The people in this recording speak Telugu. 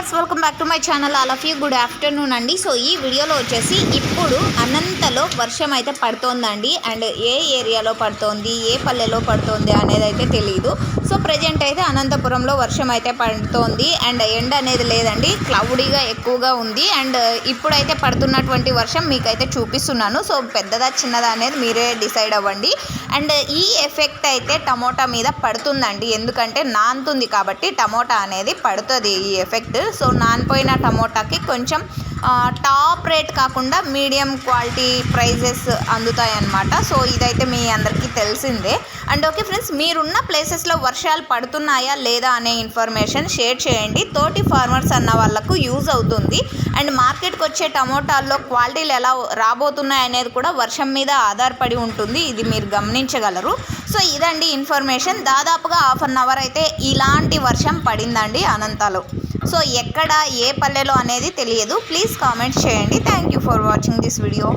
Farmers welcome back to my channel all of you. Good afternoon అండి. సో ఈ వీడియోలో వచ్చేసి ఇప్పుడు అనంతలో వర్షం అయితే పడుతోందండి. అండ్ ఏ ఏరియాలో పడుతోంది ఏ పల్లెలో పడుతోంది అనేది అయితే తెలియదు సో ప్రజెంట్ అయితే అనంతపురంలో వర్షం అయితే పడుతోంది. అండ్ ఎండ అనేది లేదండి. క్లౌడీగా ఎక్కువగా ఉంది. అండ్ ఇప్పుడైతే పడుతున్నటువంటి వర్షం మీకైతే చూపిస్తున్నాను. సో పెద్దదా చిన్నదా అనేది మీరే డిసైడ్ అవ్వండి. అండ్ ఈ ఎఫెక్ట్ అయితే టమోటా మీద పడుతుందండి. ఎందుకంటే నానుతుంది కాబట్టి టమోటా అనేది పడుతుంది ఈ ఎఫెక్ట్. సో నానిపోయిన టమోటాకి కొంచెం టాప్ రేట్ కాకుండా మీడియం క్వాలిటీ ప్రైజెస్ అందుతాయి అన్నమాట సో ఇదైతే మీ అందరికీ తెలిసిందే. అండ్ ఓకే ఫ్రెండ్స్ మీరున్న ప్లేసెస్లో వర్షాలు పడుతున్నాయా లేదా అనే ఇన్ఫర్మేషన్ షేర్ చేయండి. తోటి ఫార్మర్స్ అన్న వాళ్ళకు యూజ్ అవుతుంది. అండ్ మార్కెట్కి వచ్చే టమోటాల్లో క్వాలిటీలు ఎలా రాబోతున్నాయి అనేది కూడా వర్షం మీద ఆధారపడి ఉంటుంది. ఇది మీరు గమనించగలరు. సో ఇదండి ఇన్ఫర్మేషన్. దాదాపుగా హాఫ్ అన్ అవర్ అయితే ఇలాంటి వర్షం పడిందండి అనంతలో. సో ఎక్కడ ఏ పల్లెలో అనేది తెలియదు. ప్లీజ్ కామెంట్ చేయండి. Thank you for watching this video